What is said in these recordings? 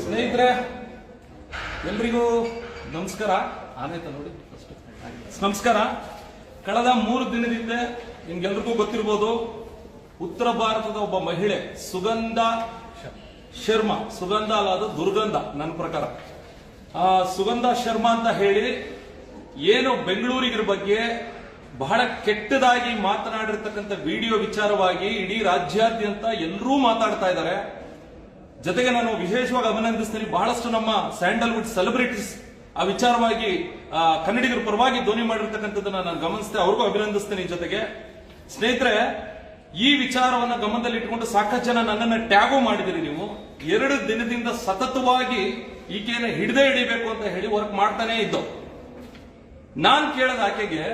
ಸ್ನೇಹಿತರೆ, ಎಲ್ರಿಗೂ ನಮಸ್ಕಾರ. ನೋಡಿ ನಮಸ್ಕಾರ. ಕಳೆದ ಮೂರು ದಿನದಿಂದ ನಿಮ್ಗೆಲ್ರಿಗೂ ಗೊತ್ತಿರ್ಬೋದು, ಉತ್ತರ ಭಾರತದ ಒಬ್ಬ ಮಹಿಳೆ, ಸುಗಂಧ ಶರ್ಮಾ, ಸುಗಂಧ ಅಲ್ಲ ದುರ್ಗಂಧ, ನನ್ನ ಪ್ರಕಾರ. ಆ, ಸುಗಂಧ ಶರ್ಮಾ ಅಂತ ಹೇಳಿ ಏನು ಬೆಂಗಳೂರಿಗರ ಬಗ್ಗೆ ಬಹಳ ಕೆಟ್ಟದಾಗಿ ಮಾತನಾಡಿರ್ತಕ್ಕಂಥ ವಿಡಿಯೋ ವಿಚಾರವಾಗಿ ಇಡೀ ರಾಜ್ಯಾದ್ಯಂತ ಎಲ್ಲರೂ ಮಾತಾಡ್ತಾ ಇದ್ದಾರೆ. ಜೊತೆಗೆ ನಾನು ವಿಶೇಷವಾಗಿ ಅಭಿನಂದಿಸ್ತೀನಿ ಬಹಳಷ್ಟು ನಮ್ಮ ಸ್ಯಾಂಡಲ್ವುಡ್ ಸೆಲೆಬ್ರಿಟೀಸ್ ಆ ವಿಚಾರವಾಗಿ ಕನ್ನಡಿಗರ ಪರವಾಗಿ ಧ್ವನಿ ಮಾಡಿರ್ತಕ್ಕಂಥದ್ದನ್ನ ನಾನು ಗಮನಿಸಿದೆ ಅವ್ರಿಗೂ ಅಭಿನಂದಿಸ್ತೀನಿ ಜೊತೆಗೆ. ಸ್ನೇಹಿತರೆ, ಈ ವಿಚಾರವನ್ನ ಗಮನದಲ್ಲಿ ಇಟ್ಕೊಂಡು ಸಾಕಷ್ಟು ಜನ ನನ್ನನ್ನ ಟ್ಯಾಗು ಮಾಡಿದಿರಿ ನೀವು. ಎರಡು ದಿನದಿಂದ ಸತತವಾಗಿ ಈಕೆಯನ್ನ ಹಿಡದೆ ಹಿಡಿಬೇಕು ಅಂತ ಹೇಳಿ ವರ್ಕ್ ಮಾಡ್ತಾನೆ ಇದ್ದೋ. ನಾನು ಕೇಳದ ಆಕೆಗೆ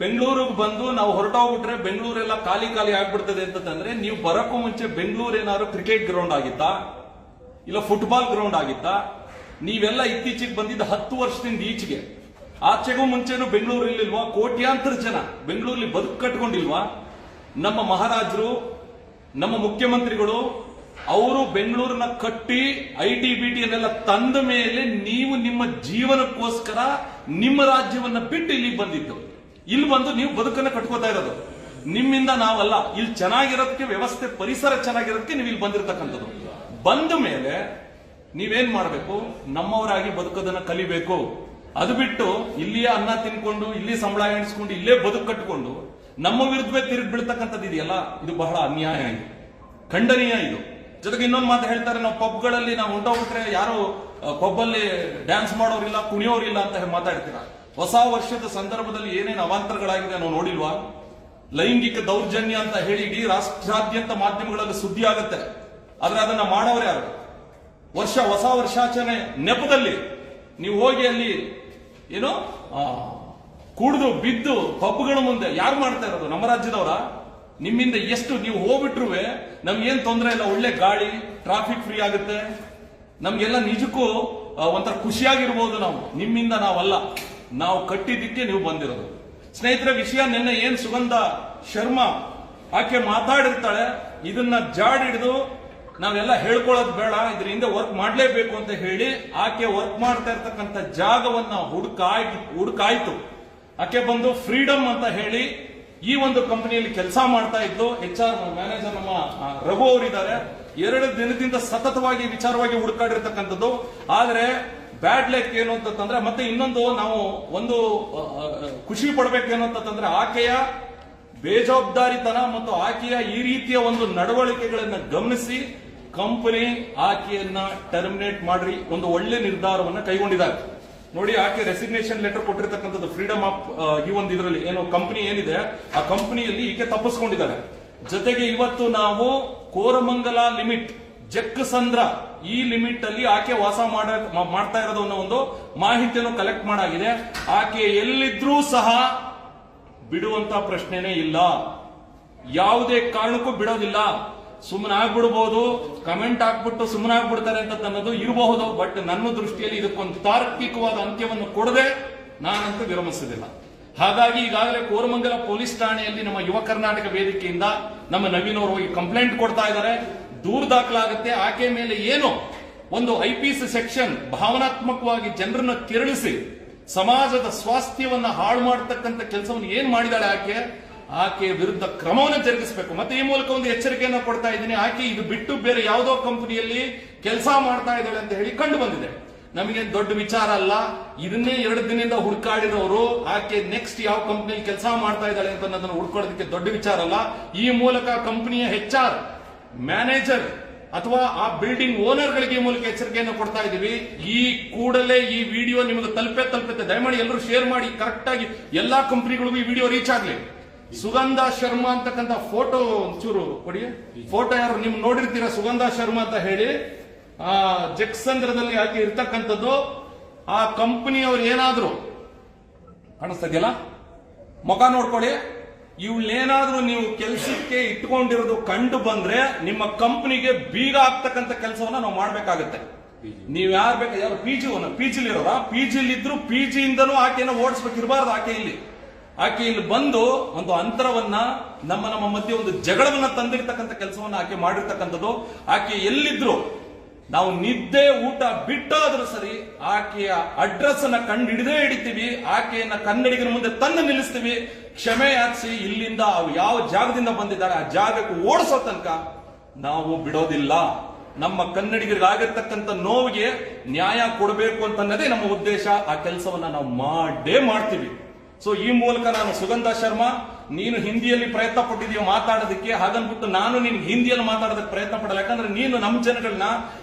ಬೆಂಗಳೂರಿಗೆ ಬಂದು ನಾವು ಹೊರಟೋಗ್ಬಿಟ್ರೆ ಬೆಂಗಳೂರೆಲ್ಲ ಖಾಲಿ ಖಾಲಿ ಆಗ್ಬಿಡ್ತದೆ ಅಂತಂದ್ರೆ ನೀವು ಬರಕ್ಕೂ ಮುಂಚೆ ಬೆಂಗಳೂರು ಏನಾದ್ರು ಕ್ರಿಕೆಟ್ ಗ್ರೌಂಡ್ ಆಗಿತ್ತಾ? ಇಲ್ಲ ಫುಟ್ಬಾಲ್ ಗ್ರೌಂಡ್ ಆಗಿತ್ತಾ? ನೀವೆಲ್ಲ ಇತ್ತೀಚೆಗೆ ಬಂದಿದ್ದ ಹತ್ತು ವರ್ಷದಿಂದ ಈಚೆಗೆ. ಆಚೆಗೂ ಮುಂಚೆನೂ ಬೆಂಗಳೂರಲ್ಲಿಲ್ವಾ ಕೋಟ್ಯಾಂತರ ಜನ ಬೆಂಗಳೂರಲ್ಲಿ ಬದುಕು ಕಟ್ಕೊಂಡಿಲ್ವಾ? ನಮ್ಮ ಮಹಾರಾಜರು, ನಮ್ಮ ಮುಖ್ಯಮಂತ್ರಿಗಳು, ಅವರು ಬೆಂಗಳೂರನ್ನ ಕಟ್ಟಿ ಐ ಟಿ ಬಿ ಟಿ ಅನ್ನೆಲ್ಲ ತಂದ ಮೇಲೆ ನೀವು ನಿಮ್ಮ ಜೀವನಕ್ಕೋಸ್ಕರ ನಿಮ್ಮ ರಾಜ್ಯವನ್ನ ಬಿಟ್ಟು ಇಲ್ಲಿಗೆ ಬಂದಿದ್ದು. ಇಲ್ಲಿ ಬಂದು ನೀವು ಬದುಕನ್ನ ಕಟ್ಕೋತಾ ಇರೋದು. ನಿಮ್ಮಿಂದ ನಾವಲ್ಲ, ಇಲ್ಲಿ ಚೆನ್ನಾಗಿರೋದಕ್ಕೆ ವ್ಯವಸ್ಥೆ, ಪರಿಸರ ಚೆನ್ನಾಗಿರೋದಕ್ಕೆ ನೀವು ಇಲ್ಲಿ ಬಂದಿರತಕ್ಕಂಥದ್ದು. ಬಂದ ಮೇಲೆ ನೀವೇನ್ ಮಾಡಬೇಕು? ನಮ್ಮವರಾಗಿ ಬದುಕೋದನ್ನ ಕಲಿಬೇಕು. ಅದು ಬಿಟ್ಟು ಇಲ್ಲಿಯೇ ಅನ್ನ ತಿನ್ಕೊಂಡು, ಇಲ್ಲಿ ಸಂಬಳ ಎಣಿಸ್ಕೊಂಡು, ಇಲ್ಲೇ ಬದುಕು ಕಟ್ಟಿಕೊಂಡು ನಮ್ಮ ವಿರುದ್ಧವೇ ತಿರುಗಿ ಬೀಳ್ತಕ್ಕಂಥದ್ದು ಇದೆಯಲ್ಲ? ಇದು ಬಹಳ ಅನ್ಯಾಯ ಇದು. ಖಂಡನೀಯ ಇದು. ಜೊತೆಗೆ ಇನ್ನೊಂದು ಮಾತು ಹೇಳ್ತಾರೆ, ನಾವು ಪಬ್ಗಳಲ್ಲಿ ನಾವು ಹೊಂಟೋಗ್ಬಿಟ್ರೆ ಯಾರು ಪಬ್ಬಲ್ಲಿ ಡ್ಯಾನ್ಸ್ ಮಾಡೋರಿಲ್ಲ, ಕುಣಿಯೋರಿಲ್ಲ ಅಂತ ಮಾತಾಡ್ತೀರ? ಹೊಸ ವರ್ಷದ ಸಂದರ್ಭದಲ್ಲಿ ಏನೇನು ಅವಾಂತರಗಳಾಗಿದೆ ನಾವು ನೋಡಿಲ್ವಾ? ಲೈಂಗಿಕ ದೌರ್ಜನ್ಯ ಅಂತ ಹೇಳಿ ಇಡೀ ರಾಷ್ಟ್ರಾದ್ಯಂತ ಮಾಧ್ಯಮಗಳಲ್ಲಿ ಸುದ್ದಿ ಆಗುತ್ತೆ. ಆದ್ರೆ ಅದನ್ನ ಮಾಡೋರು ಯಾರು? ವರ್ಷ, ಹೊಸ ವರ್ಷಾಚರಣೆ ನೆಪದಲ್ಲಿ ನೀವು ಹೋಗಿ ಅಲ್ಲಿ ಏನು ಕುಡಿದು, ಬಿದ್ದು ಪಬ್ಗಳ ಮುಂದೆ ಯಾರು ಮಾಡ್ತಾ ಇರೋದು? ನಮ್ಮ ರಾಜ್ಯದವರ? ನಿಮ್ಮಿಂದ ಎಷ್ಟು ನೀವು ಹೋಗ್ಬಿಟ್ರುವೆ, ನಮ್ಗೇನ್ ತೊಂದರೆ ಇಲ್ಲ, ಒಳ್ಳೆ ಗಾಳಿ ಟ್ರಾಫಿಕ್ ಫ್ರೀ ಆಗುತ್ತೆ. ನಮ್ಗೆಲ್ಲ ನಿಜಕ್ಕೂ ಒಂಥರ ಖುಷಿಯಾಗಿರ್ಬೋದು ನಾವು. ನಿಮ್ಮಿಂದ ನಾವಲ್ಲ. ನಾವು ಕಟ್ಟಿದ್ದಕ್ಕೆ ನೀವು ಬಂದಿರೋದು. ಸ್ನೇಹಿತರ, ವಿಷಯ ನಿನ್ನೆ ಏನ್ ಸುಗಂಧ ಶರ್ಮಾ ಆಕೆ ಮಾತಾಡಿರ್ತಾಳೆ, ಇದನ್ನ ಜಾಡಿಡಿದು ನಾವೆಲ್ಲ ಹೇಳ್ಕೊಳ್ಳೋದು ಬೇಡ, ಇದ್ರ ಹಿಂದೆ ವರ್ಕ್ ಮಾಡಲೇಬೇಕು ಅಂತ ಹೇಳಿ ಆಕೆ ವರ್ಕ್ ಮಾಡ್ತಾ ಇರ್ತಕ್ಕಂಥ ಜಾಗವನ್ನ ಹುಡುಕಾಯ್ ಹುಡುಕಾಯ್ತು. ಆಕೆ ಬಂದು ಫ್ರೀಡಮ್ ಅಂತ ಹೇಳಿ ಈ ಒಂದು ಕಂಪನಿಯಲ್ಲಿ ಕೆಲಸ ಮಾಡ್ತಾ ಇದ್ದು ಎಚ್ ಆರ್ ಮ್ಯಾನೇಜರ್ ನಮ್ಮ ರಘು ಅವರಿದ್ದಾರೆ. ಎರಡು ದಿನದಿಂದ ಸತತವಾಗಿ ವಿಚಾರವಾಗಿ ಹುಡುಕಾಡಿರ್ತಕ್ಕಂಥದ್ದು. ಆದ್ರೆ ಬ್ಯಾಡ್ ಲೆಕ್ ಏನು ಅಂತಂದ್ರೆ ಮತ್ತೆ ಇನ್ನೊಂದು ನಾವು ಒಂದು ಖುಷಿ ಪಡಬೇಕೇನು ಅಂತಂದ್ರೆ ಆಕೆಯ ಬೇಜವಾಬ್ದಾರಿತನ ಮತ್ತು ಆಕೆಯ ಈ ರೀತಿಯ ಒಂದು ನಡವಳಿಕೆಗಳನ್ನ ಗಮನಿಸಿ ಕಂಪನಿ ಆಕೆಯನ್ನ ಟರ್ಮಿನೇಟ್ ಮಾಡ್ರಿ, ಒಂದು ಒಳ್ಳೆ ನಿರ್ಧಾರವನ್ನ ಕೈಗೊಂಡಿದ್ದಾರೆ. ನೋಡಿ, ಆಕೆ ರೆಸಿಗ್ನೇಷನ್ ಲೆಟರ್ ಕೊಟ್ಟಿರ್ತಕ್ಕಂಥದ್ದು ಫ್ರೀಡಮ್ ಆಫ್ ಈ ಒಂದು ಇದರಲ್ಲಿ, ಏನು ಕಂಪನಿ ಏನಿದೆ, ಆ ಕಂಪನಿಯಲ್ಲಿ ಈಕೆ ತಪ್ಪಿಸ್ಕೊಂಡಿದ್ದಾರೆ ಜೊತೆಗೆ ಇವತ್ತು ನಾವು ಕೋರಮಂಗಲ ಲಿಮಿಟ್ ಜಕ್ಕಸಂದ್ರ ಈ ಲಿಮಿಟ್ ಅಲ್ಲಿ ಆಕೆ ವಾಸ ಮಾಡ, ಮಾಡ್ತಾ ಇರೋದು ಅನ್ನೋ ಒಂದು ಮಾಹಿತಿಯನ್ನು ಕಲೆಕ್ಟ್ ಮಾಡಾಗಿದೆ. ಆಕೆ ಎಲ್ಲಿದ್ರೂ ಸಹ ಬಿಡುವಂತ ಪ್ರಶ್ನೆನೇ ಇಲ್ಲ. ಯಾವುದೇ ಕಾರಣಕ್ಕೂ ಬಿಡೋದಿಲ್ಲ. ಸುಮ್ಮನೆ ಆಗ್ಬಿಡ್ಬೋದು. ಕಮೆಂಟ್ ಹಾಕ್ಬಿಟ್ಟು ಸುಮ್ಮನೆ ಆಗ್ಬಿಡ್ತಾರೆ ಅಂತ ಅನ್ನೋದು ಇರಬಹುದು. ಬಟ್ ನನ್ನ ದೃಷ್ಟಿಯಲ್ಲಿ ಇದಕ್ಕೊಂದು ತಾರ್ಕಿಕವಾದ ಅಂತ್ಯವನ್ನು ಕೊಡದೆ ನಾನಂತೂ ವಿರಮಿಸೋದಿಲ್ಲ ಹಾಗಾಗಿ ಈಗಾಗಲೇ ಕೋರಮಂಗಲ ಪೊಲೀಸ್ ಠಾಣೆಯಲ್ಲಿ ನಮ್ಮ ಯುವ ಕರ್ನಾಟಕ ವೇದಿಕೆಯಿಂದ ನಮ್ಮ ನವೀನ್ ಅವರು ಹೋಗಿ ಕಂಪ್ಲೇಂಟ್ ಕೊಡ್ತಾ ಇದ್ದಾರೆ. ದೂರು ದಾಖಲಾಗುತ್ತೆ. ಆಕೆ ಮೇಲೆ ಏನು ಒಂದು ಐ ಪಿ ಸಿ ಸೆಕ್ಷನ್ ಭಾವನಾತ್ಮಕವಾಗಿ ಜನರನ್ನ ಕೆರಳಿಸಿ ಸಮಾಜದ ಸ್ವಾಸ್ಥ್ಯವನ್ನ ಹಾಳು ಮಾಡತಕ್ಕಂಥ ಕೆಲಸವನ್ನು ಏನ್ ಮಾಡಿದಾಳೆ ಆಕೆ? ಆಕೆ ವಿರುದ್ಧ ಕ್ರಮವನ್ನು ಜರುಗಿಸಬೇಕು. ಮತ್ತೆ ಈ ಮೂಲಕ ಒಂದು ಎಚ್ಚರಿಕೆಯನ್ನು ಕೊಡ್ತಾ ಇದ್ದೀನಿ. ಆಕೆ ಇದು ಬಿಟ್ಟು ಬೇರೆ ಯಾವುದೋ ಕಂಪನಿಯಲ್ಲಿ ಕೆಲಸ ಮಾಡ್ತಾ ಇದ್ದಾಳೆ ಅಂತ ಹೇಳಿ ಕಂಡು ಬಂದಿದೆ. ನಮಗೆ ದೊಡ್ಡ ವಿಚಾರ ಅಲ್ಲ. ಇದನ್ನೇ ಎರಡು ದಿನದಿಂದ ಹುಡುಕಾಡಿರೋರು ಆಕೆ ನೆಕ್ಸ್ಟ್ ಯಾವ ಕಂಪನಿಯಲ್ಲಿ ಕೆಲಸ ಮಾಡ್ತಾ ಇದ್ದಾಳೆ ಅಂತ ಹುಡ್ಕೊಳ್ಳೋದಕ್ಕೆ ದೊಡ್ಡ ವಿಚಾರ ಅಲ್ಲ. ಈ ಮೂಲಕ ಕಂಪನಿಯ ಹೆಚ್ ಆರ್ ಮ್ಯಾನೇಜರ್ ಅಥವಾ ಆ ಬಿಲ್ಡಿಂಗ್ ಓನರ್ ಗಳಿಗೆ ಈ ಮೂಲಕ ಎಚ್ಚರಿಕೆಯನ್ನು ಕೊಡ್ತಾ ಇದೀವಿ ಈ ಕೂಡಲೇ ಈ ವಿಡಿಯೋ ನಿಮಗೆ ತಲುಪೆ ತಲುಪುತ್ತೆ. ದಯಮಾಡಿ ಎಲ್ಲರೂ ಶೇರ್ ಮಾಡಿ. ಕರೆಕ್ಟ್ ಆಗಿ ಎಲ್ಲಾ ಕಂಪನಿಗಳಿಗೂ ಈ ವಿಡಿಯೋ ರೀಚ್ ಆಗ್ಲಿ. ಸುಗಂಧ ಶರ್ಮಾ ಅಂತಕ್ಕಂಥ ಫೋಟೋ ಒಂಚೂರು ಕೊಡಿ. ಫೋಟೋ ಯಾರು ನಿಮ್ ನೋಡಿರ್ತೀರಾ? ಸುಗಂಧ ಶರ್ಮಾ ಅಂತ ಹೇಳಿ. ಆ, ಜಕ್ಸಂದ್ರದಲ್ಲಿ ಆಕೆ ಇರ್ತಕ್ಕಂಥದ್ದು. ಆ ಕಂಪನಿಯವ್ರು ಏನಾದ್ರು ಕಾಣಿಸ್ತಾ ಇದೆಯಲ್ಲ? ಮುಖ ನೋಡ್ಕೊಳ್ಳಿ. ಇವಳೇನಾದ್ರೂ ನೀವು ಕೆಲಸಕ್ಕೆ ಇಟ್ಕೊಂಡಿರೋದು ಕಂಡು ಬಂದ್ರೆ ನಿಮ್ಮ ಕಂಪನಿಗೆ ಬೀಗ ಆಗ್ತಕ್ಕಂಥ ಕೆಲಸವನ್ನ ನಾವು ಮಾಡ್ಬೇಕಾಗತ್ತೆ. ನೀವ್ ಯಾರು ಬೇಕು, ಯಾರು ಪಿ ಜಿ ಪಿ ಜಿಲಿ ಇರೋದ ಪಿ ಜಿಲಿ ಇದ್ರು ಪಿ ಜಿಯಿಂದನೂ ಆಕೆಯನ್ನು ಓಡಿಸ್ಬೇಕಿರಬಾರ್ದು ಆಕೆ ಇಲ್ಲಿ. ಆಕೆ ಇಲ್ಲಿ ಬಂದು ಒಂದು ಅಂತರವನ್ನ ನಮ್ಮ ನಮ್ಮ ಮಧ್ಯೆ ಒಂದು ಜಗಳವನ್ನ ತಂದಿರ್ತಕ್ಕಂಥ ಕೆಲಸವನ್ನ ಆಕೆ ಮಾಡಿರ್ತಕ್ಕಂಥದ್ದು. ಆಕೆ ಎಲ್ಲಿದ್ರು? ನಾವು ನಿದ್ದೆ ಊಟ ಬಿಟ್ಟಾದ್ರೂ ಸರಿ ಆಕೆಯ ಅಡ್ರೆಸ್ ಅನ್ನ ಕಂಡು ಹಿಡಿದೇ ಹಿಡಿತೀವಿ. ಆಕೆಯನ್ನ ಕನ್ನಡಿಗರ ಮುಂದೆ ತಂದು ನಿಲ್ಲಿಸ್ತೀವಿ. ಕ್ಷಮೆ ಇಲ್ಲಿಂದ ಯಾವ ಜಾಗದಿಂದ ಬಂದಿದ್ದಾರೆ ಆ ಜಾಗಕ್ಕೆ ಓಡಿಸೋ ತನಕ ನಾವು ಬಿಡೋದಿಲ್ಲ. ನಮ್ಮ ಕನ್ನಡಿಗರಿಗೆ ಆಗಿರ್ತಕ್ಕಂಥ ನೋವಿಗೆ ನ್ಯಾಯ ಕೊಡಬೇಕು ಅಂತನ್ನದೇ ನಮ್ಮ ಉದ್ದೇಶ. ಆ ಕೆಲಸವನ್ನ ನಾವು ಮಾಡೇ ಮಾಡ್ತೀವಿ. ಸೊ ಈ ಮೂಲಕ ನಾನು ಸುಗಂಧ ಶರ್ಮಾ ನೀನು ಹಿಂದಿಯಲ್ಲಿ ಪ್ರಯತ್ನ ಪಟ್ಟಿದೀಯ ಮಾತಾಡೋದಕ್ಕೆ ಹಾಗನ್ಬಿಟ್ಟು ನಾನು ನಿನ್ಗೆ ಹಿಂದಿಯಲ್ಲಿ ಮಾತಾಡೋದಕ್ಕೆ ಪ್ರಯತ್ನ ಪಡಲ್ಲ. ಯಾಕಂದ್ರೆ ನೀನು ನಮ್ಮ ಜನಗಳನ್ನ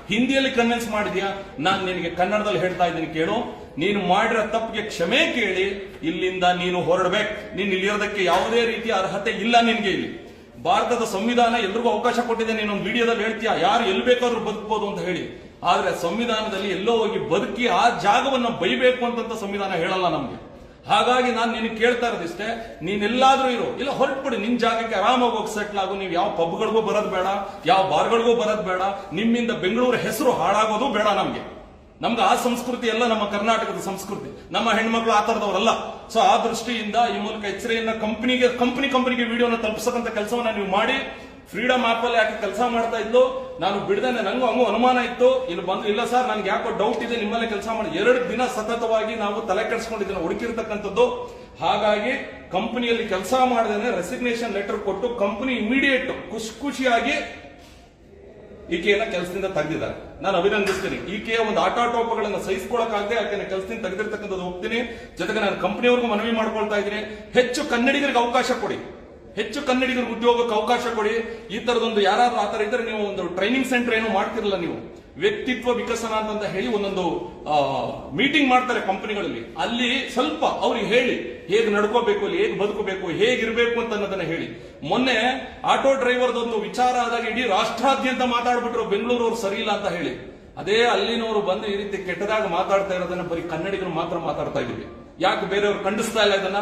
ಹಿಂದಿಯಲ್ಲಿ ಕನ್ವಿನ್ಸ್ ಮಾಡಿದ್ಯಾ? ನಾನು ನಿನಗೆ ಕನ್ನಡದಲ್ಲಿ ಹೇಳ್ತಾ ಇದ್ದೀನಿ ಕೇಳು. ನೀನು ಮಾಡಿರೋ ತಪ್ಪಿಗೆ ಕ್ಷಮೆ ಕೇಳಿ, ಇಲ್ಲಿಂದ ನೀನು ಹೊರಡ್ಬೇಕು. ನೀನು ಇಲ್ಲಿರೋದಕ್ಕೆ ಯಾವುದೇ ರೀತಿಯ ಅರ್ಹತೆ ಇಲ್ಲ ನಿನ್ಗೆ ಇಲ್ಲಿ. ಭಾರತದ ಸಂವಿಧಾನ ಎಲ್ರಿಗೂ ಅವಕಾಶ ಕೊಟ್ಟಿದೆ. ನೀನು ಒಂದು ವಿಡಿಯೋದಲ್ಲಿ ಹೇಳ್ತೀಯ? ಯಾರು ಎಲ್ಲಿ ಬೇಕಾದ್ರೂ ಬದುಕಬಹುದು ಅಂತ ಹೇಳಿ. ಆದ್ರೆ ಸಂವಿಧಾನದಲ್ಲಿ ಎಲ್ಲೋ ಹೋಗಿ ಬದುಕಿ ಆ ಜಾಗವನ್ನ ಬೈಬೇಕು ಅಂತಂತ ಸಂವಿಧಾನ ಹೇಳಲ್ಲ ನಮ್ಗೆ. ಹಾಗಾಗಿ ನಾನು ನಿನಗೆ ಕೇಳ್ತಾ ಇರೋದಿಷ್ಟೇ, ನೀನೆಲ್ಲಾದ್ರೂ ಇರು. ಇಲ್ಲ, ಹೊರಟ್ಬಿಡಿ. ನಿನ್ ಜಾಗಕ್ಕೆ ಆರಾಮಾಗಿ ಹೋಗಿ ಸೆಟ್ಲ್ ಆಗು. ನೀವು ಯಾವ ಪಬ್ಗಳಿಗೂ ಬರೋದು ಬೇಡ, ಯಾವ ಬಾರ್ಗಳಿಗೂ ಬರೋದು ಬೇಡ. ನಿಮ್ಮಿಂದ ಬೆಂಗಳೂರು ಹೆಸರು ಹಾಳಾಗೋದು ಬೇಡ ನಮಗೆ. ನಮ್ಗೆ ಆ ಸಂಸ್ಕೃತಿ ಎಲ್ಲ ನಮ್ಮ ಕರ್ನಾಟಕದ ಸಂಸ್ಕೃತಿ. ನಮ್ಮ ಹೆಣ್ಮಕ್ಳು ಆ ಥರದವರಲ್ಲ. ಸೊ ಆ ದೃಷ್ಟಿಯಿಂದ ಈ ಮೂಲಕ ಎಚ್ಚರಿಯನ್ನ ಕಂಪ್ನಿಗೆ ಕಂಪ್ನಿ ಕಂಪನಿಗೆ ವಿಡಿಯೋನ ತಲುಪಿಸತಕ್ಕಂಥ ಕೆಲಸವನ್ನ ನೀವು ಮಾಡಿ. ಫ್ರೀಡಮ್ ಆಪ್ ಅಲ್ಲಿ ಯಾಕೆ ಕೆಲಸ ಮಾಡ್ತಾ ಇದ್ದು ನಾನು ಬಿಡದೇನೆ, ನಂಗೂ ಹಂಗೂ ಅನುಮಾನ ಇತ್ತು. ಇಲ್ಲಿ ಬಂದು, ಇಲ್ಲ ಸರ್, ನನ್ಗೆ ಯಾಕೋ ಡೌಟ್ ಇದೆ, ನಿಮ್ಮಲ್ಲೇ ಕೆಲಸ ಮಾಡಿ. ಎರಡು ದಿನ ಸತತವಾಗಿ ನಾವು ತಲೆ ಕೆಡಿಸ್ಕೊಂಡಿದ್ದೇನೆ ಹುಡುಕಿರ್ತಕ್ಕಂಥದ್ದು. ಹಾಗಾಗಿ ಕಂಪನಿಯಲ್ಲಿ ಕೆಲಸ ಮಾಡದೇನೆ ರೆಸಿಗ್ನೇಷನ್ ಲೆಟರ್ ಕೊಟ್ಟು ಕಂಪನಿ ಇಮಿಡಿಯೇಟ್ ಖುಷಿ ಖುಷಿಯಾಗಿ ಈಕೆಯನ್ನ ಕೆಲಸದಿಂದ ತೆಗೆದಿದ್ದಾರೆ. ನಾನು ಅಭಿನಂದಿಸ್ತೀನಿ. ಈಕೆಯ ಒಂದು ಆಟಾಟೋಪಗಳನ್ನು ಸಹಿಸಿಕೊಳ್ಳಕ್ ಆಗದೆ ಆಕೆನ ಕೆಲಸದಿಂದ ತೆಗೆದಿರ್ತಕ್ಕಂಥದ್ದು ಹೋಗ್ತೀನಿ ಜೊತೆಗೆ ನಾನು ಕಂಪನಿಯವ್ರಿಗೂ ಮನವಿ ಮಾಡ್ಕೊಳ್ತಾ ಇದ್ದೀನಿ. ಹೆಚ್ಚು ಕನ್ನಡಿಗರಿಗೆ ಅವಕಾಶ ಕೊಡಿ. ಹೆಚ್ಚು ಕನ್ನಡಿಗರಿಗೆ ಉದ್ಯೋಗಕ್ಕೆ ಅವಕಾಶ ಕೊಡಿ. ಈ ತರದೊಂದು ಯಾರಾದ್ರೂ ಆತರ ಇದ್ರೆ ನೀವು ಒಂದು ಟ್ರೈನಿಂಗ್ ಸೆಂಟರ್ ಏನು ಮಾಡ್ತಿರಲ್ಲ ನೀವು. ವ್ಯಕ್ತಿತ್ವ ವಿಕಸನ ಅಂತ ಹೇಳಿ ಒಂದೊಂದು ಮೀಟಿಂಗ್ ಮಾಡ್ತಾರೆ ಕಂಪನಿಗಳಲ್ಲಿ ಅಲ್ಲಿ ಸ್ವಲ್ಪ ಅವ್ರಿಗೆ ಹೇಳಿ, ಹೇಗೆ ನಡ್ಕೋಬೇಕು, ಅಲ್ಲಿ ಹೇಗೆ ಬದುಕಬೇಕು ಹೇಗಿರ್ಬೇಕು ಅಂತ ಅನ್ನೋದನ್ನ ಹೇಳಿ. ಮೊನ್ನೆ ಆಟೋ ಡ್ರೈವರ್ದೊಂದು ವಿಚಾರ ಆದಾಗ ಇಡೀ ರಾಷ್ಟ್ರಾದ್ಯಂತ ಮಾತಾಡ್ಬಿಟ್ರು ಬೆಂಗಳೂರು ಅವ್ರು ಸರಿ ಇಲ್ಲ ಅಂತ ಹೇಳಿ. ಅದೇ ಅಲ್ಲಿನವರು ಬಂದು ಈ ರೀತಿ ಕೆಟ್ಟದಾಗ ಮಾತಾಡ್ತಾ ಇರೋದನ್ನ ಬರೀ ಕನ್ನಡಿಗರು ಮಾತ್ರ ಮಾತಾಡ್ತಾ ಇದೀವಿ ಯಾಕೆ ಬೇರೆಯವರು ಖಂಡಿಸ್ತಾ ಇಲ್ಲ ಇದನ್ನ?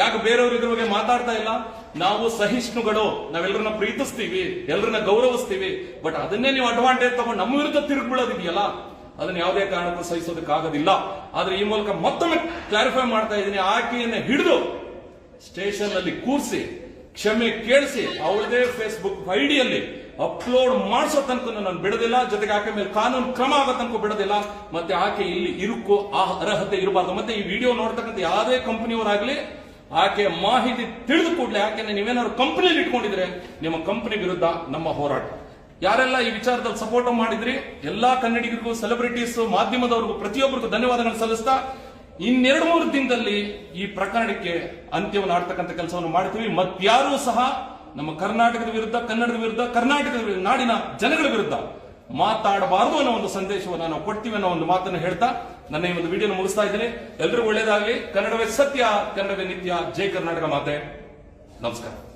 ಯಾಕೆ ಬೇರೆಯವರು ಇದ್ರ ಬಗ್ಗೆ ಮಾತಾಡ್ತಾ ಇಲ್ಲ? ನಾವು ಸಹಿಷ್ಣುಗಳು, ನಾವೆಲ್ಲರನ್ನ ಪ್ರೀತಿಸ್ತೀವಿ, ಎಲ್ಲರನ್ನ ಗೌರವಿಸ್ತೀವಿ ಬಟ್ ಅದನ್ನೇ ನೀವು ಅಡ್ವಾಂಟೇಜ್ ತಗೊಂಡು ನಮ್ಮ ವಿರುದ್ಧ ತಿರುಗ್ಬಿಡೋದಿದೆಯಲ್ಲ ಅದನ್ನ ಯಾವುದೇ ಕಾರಣಕ್ಕೂ ಸಹಿಸೋದಕ್ಕಾಗೋದಿಲ್ಲ. ಆದ್ರೆ ಈ ಮೂಲಕ ಮತ್ತೊಮ್ಮೆ ಕ್ಲಾರಿಫೈ ಮಾಡ್ತಾ ಇದ್ದೀನಿ, ಆಕೆಯನ್ನ ಹಿಡಿದು ಸ್ಟೇಷನ್ ಅಲ್ಲಿ ಕೂರಿಸಿ, ಕ್ಷಮೆ ಕೇಳಿಸಿ, ಅವಳದೇ ಫೇಸ್ಬುಕ್ ಐಡಿಯಲ್ಲಿ ಅಪ್ಲೋಡ್ ಮಾಡಿಸೋ ತನಕ ನಾನು ಬಿಡೋದಿಲ್ಲ, ಜೊತೆಗೆ ಆಕೆ ಮೇಲೆ ಕಾನೂನು ಕ್ರಮ ಆಗೋ ತನಕ ಬಿಡೋದಿಲ್ಲ. ಮತ್ತೆ ಆಕೆ ಇಲ್ಲಿ ಇರುಕೋ ಆ ಅರ್ಹತೆ ಇರಬಾರ್ದು. ಮತ್ತೆ ಈ ವಿಡಿಯೋ ನೋಡ್ತಕ್ಕಂಥ ಯಾವುದೇ ಕಂಪನಿಯವರಾಗ್ಲಿ ಆಕೆ ಮಾಹಿತಿ ತಿಳಿದು ಕೂಡಲೇ ಆಕೆನ ನೀವೇನಾದ್ರು ಕಂಪನಿಯಲ್ಲಿ ಇಟ್ಕೊಂಡಿದ್ರೆ ನಿಮ್ಮ ಕಂಪನಿ ವಿರುದ್ಧ ನಮ್ಮ ಹೋರಾಟ. ಯಾರೆಲ್ಲ ಈ ವಿಚಾರದಲ್ಲಿ ಸಪೋರ್ಟ್ ಮಾಡಿದ್ರಿ, ಎಲ್ಲಾ ಕನ್ನಡಿಗರಿಗೂ ಸೆಲೆಬ್ರಿಟೀಸ್ ಮಾಧ್ಯಮದವರಿಗೂ, ಪ್ರತಿಯೊಬ್ಬರಿಗೂ ಧನ್ಯವಾದಗಳನ್ನು ಸಲ್ಲಿಸ್ತಾ ಇನ್ನೆರಡು ಮೂರು ದಿನದಲ್ಲಿ ಈ ಪ್ರಕರಣಕ್ಕೆ ಅಂತ್ಯವನ್ನು ಆಡ್ತಕ್ಕಂಥ ಕೆಲಸವನ್ನು ಮಾಡ್ತೀವಿ. ಮತ್ತಾರೂ ಸಹ ನಮ್ಮ ಕರ್ನಾಟಕದ ವಿರುದ್ಧ, ಕನ್ನಡದ ವಿರುದ್ಧ, ಕರ್ನಾಟಕದ ನಾಡಿನ ಜನಗಳ ವಿರುದ್ಧ ಮಾತಾಡಬಾರದು ಅನ್ನೋ ಒಂದು ಸಂದೇಶವನ್ನು ನಾವು ಕೊಡ್ತೀವಿ ಅನ್ನೋ ಒಂದು ಮಾತನ್ನು ಹೇಳ್ತಾ ನನ್ನ ಈ ಒಂದು ವಿಡಿಯೋನ ಮುಗಿಸ್ತಾ ಇದ್ದೀನಿ. ಎಲ್ಲರಿಗೂ ಒಳ್ಳೇದಾಗಲಿ. ಕನ್ನಡವೇ ಸತ್ಯ, ಕನ್ನಡವೇ ನಿತ್ಯ. ಜೈ ಕರ್ನಾಟಕ ಮಾತೆ. ನಮಸ್ಕಾರ.